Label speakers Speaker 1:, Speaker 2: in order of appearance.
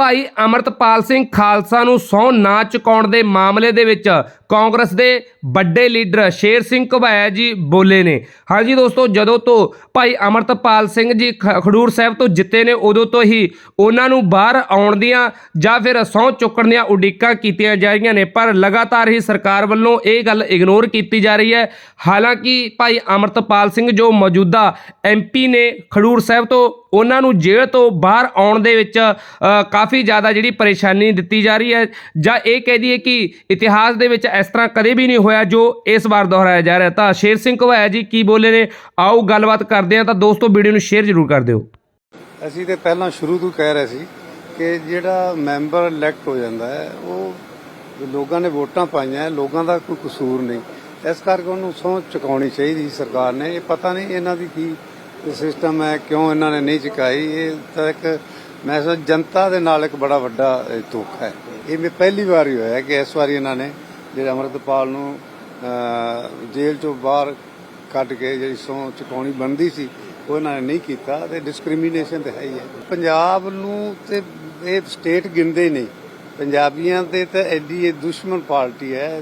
Speaker 1: ਭਾਈ ਅਮਰਤਪਾਲ ਸਿੰਘ ਖਾਲਸਾ ਨੂੰ ਸਹੁੰ ਨਾ ਚੁਕਾਉਣ ਦੇ ਮਾਮਲੇ ਦੇ ਵਿੱਚ ਕਾਂਗਰਸ ਦੇ ਵੱਡੇ ਲੀਡਰ ਸ਼ੇਰ ਸਿੰਘ ਘੁਬਾਇਆ ਜੀ ਬੋਲੇ ਨੇ। ਹਾਂਜੀ ਦੋਸਤੋ, ਜਦੋਂ ਤੋਂ ਭਾਈ ਅਮਰਤਪਾਲ ਸਿੰਘ ਜੀ ਖ- ਖਡੂਰ ਸਾਹਿਬ ਤੋਂ ਜਿੱਤੇ ਨੇ, ਉਦੋਂ ਤੋਂ ਹੀ ਉਹਨਾਂ ਨੂੰ ਬਾਹਰ ਆਉਣ ਦੀਆਂ ਜਾਂ ਫਿਰ ਸਹੁੰ ਚੁੱਕਣ ਦੀਆਂ ਉਡੀਕਾਂ ਕੀਤੀਆਂ ਜਾ ਰਹੀਆਂ ਨੇ, ਪਰ ਲਗਾਤਾਰ ਹੀ ਸਰਕਾਰ ਵੱਲੋਂ ਇਹ ਗੱਲ ਇਗਨੋਰ ਕੀਤੀ ਜਾ ਰਹੀ ਹੈ। ਹਾਲਾਂਕਿ ਭਾਈ ਅਮਰਤਪਾਲ ਸਿੰਘ ਜੋ ਮੌਜੂਦਾ ਐਮਪੀ ਨੇ ਖਡੂਰ ਸਾਹਿਬ ਤੋਂ ਉਹਨਾਂ ਨੂੰ ਜੇਲ੍ਹ ਤੋਂ ਬਾਹਰ ਆਉਣ ਦੇ ਵਿੱਚ ਕਾਫੀ ਜ਼ਿਆਦਾ ਜਿਹੜੀ ਪਰੇਸ਼ਾਨੀ ਦਿੱਤੀ ਜਾ ਰਹੀ ਹੈ। ਜਾਂ ਇਹ ਕਹਿ ਦਈਏ ਕਿ ਇਤਿਹਾਸ ਦੇ ਵਿੱਚ ਇਸ ਤਰ੍ਹਾਂ ਕਦੇ ਵੀ ਨਹੀਂ ਹੋਇਆ ਜੋ ਇਸ ਵਾਰ ਦੁਹਰਾਇਆ ਜਾ ਰਿਹਾ। ਤਾਂ ਸ਼ੇਰ ਸਿੰਘ ਘੁਬਾਇਆ ਜੀ, ਕੀ ਬੋਲੇ ਨੇ? ਆਓ ਗੱਲਬਾਤ ਕਰਦੇ ਹਾਂ। ਤਾਂ ਦੋਸਤੋ, ਵੀਡੀਓ ਨੂੰ ਸ਼ੇਅਰ ਜ਼ਰੂਰ ਕਰ ਦਿਓ।
Speaker 2: ਅਸੀਂ ਤੇ ਪਹਿਲਾਂ ਸ਼ੁਰੂ ਤੋਂ ਕਹਿ ਰਹੇ ਸੀ ਕਿ ਜਿਹੜਾ ਮੈਂਬਰ ਇਲੈਕਟ ਹੋ ਜਾਂਦਾ ਹੈ, ਉਹ ਲੋਕਾਂ ਨੇ ਵੋਟਾਂ ਪਾਈਆਂ, ਲੋਕਾਂ ਦਾ ਕੋਈ ਕਸੂਰ ਨਹੀਂ। ਇਸ ਕਰਕੇ ਉਹਨੂੰ ਸਹੁੰ ਚੁਕਾਉਣੀ ਚਾਹੀਦੀ ਸੀ ਸਰਕਾਰ ਨੇ। ਇਹ ਪਤਾ ਨਹੀਂ ਇਹਨਾਂ ਦੀ ਕੀ ਸਿਸਟਮ ਹੈ, ਕਿਉਂ ਇਹਨਾਂ ਨੇ ਨਹੀਂ ਚੁਕਾਈ? ਇਹ ਤਾਂ ਇੱਕ ਮੈਂ ਸਮਝ ਜਨਤਾ ਦੇ ਨਾਲ ਇੱਕ ਬੜਾ ਵੱਡਾ ਧੋਖਾ ਹੈ। ਇਹ ਮੈਂ ਪਹਿਲੀ ਵਾਰ ਹੀ ਹੋਇਆ ਕਿ ਇਸ ਵਾਰੀ ਇਹਨਾਂ ਨੇ ਜਿਹੜੇ ਅਮਰਤਪਾਲ ਨੂੰ ਜੇਲ੍ਹ ਚੋਂ ਬਾਹਰ ਕੱਢ ਕੇ ਜਿਹੜੀ ਸਹੁੰ ਚੁਕਾਉਣੀ ਬਣਦੀ ਸੀ, ਉਹ ਇਹਨਾਂ ਨੇ ਨਹੀਂ ਕੀਤਾ ਤੇ ਡਿਸਕ੍ਰਿਮੀਨੇਸ਼ਨ ਤੇ ਹੈ ਹੀ ਹੈ। ਪੰਜਾਬ ਨੂੰ ਤੇ ਇਹ ਸਟੇਟ ਗਿਣਦੇ ਹੀ ਨਹੀਂ। ਪੰਜਾਬੀਆਂ ਤੇ ਤਾਂ ਐਡੀ ਇਹ ਦੁਸ਼ਮਣ ਪਾਰਟੀ ਹੈ।